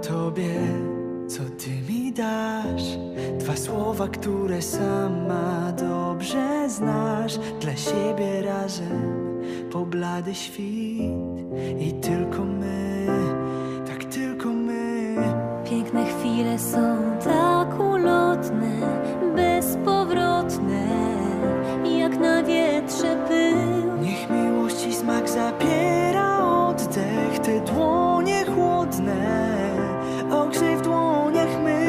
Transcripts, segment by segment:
tobie, co ty mi dasz. Dwa słowa, które sama dobrze znasz. Dla siebie razem po blady świt. I tylko my, dłonie chłodne, ogrzej w dłoniach mych.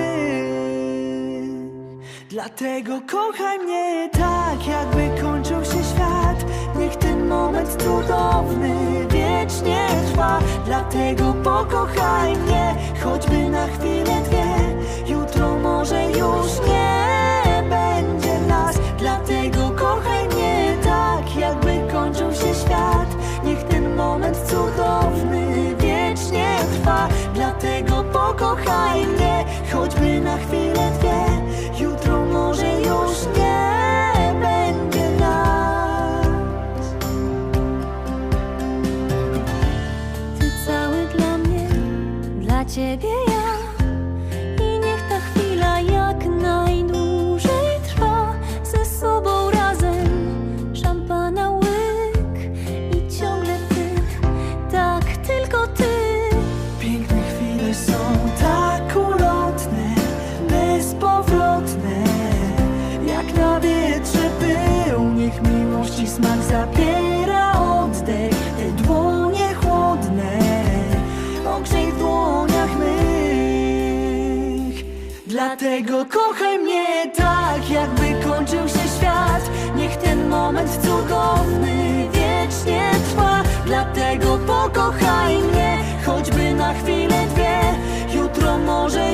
Dlatego kochaj mnie tak, jakby kończył się świat. Niech ten moment cudowny wiecznie trwa. Dlatego pokochaj mnie, choćby na chwilę dwie. Pokochaj mnie, choćby na chwilę dwie. Jutro może już nie będzie nas. Ty cały dla mnie, dla ciebie Dlatego kochaj mnie tak, jakby kończył się świat. Niech ten moment cudowny wiecznie trwa. Dlatego pokochaj mnie, choćby na chwilę dwie. Jutro może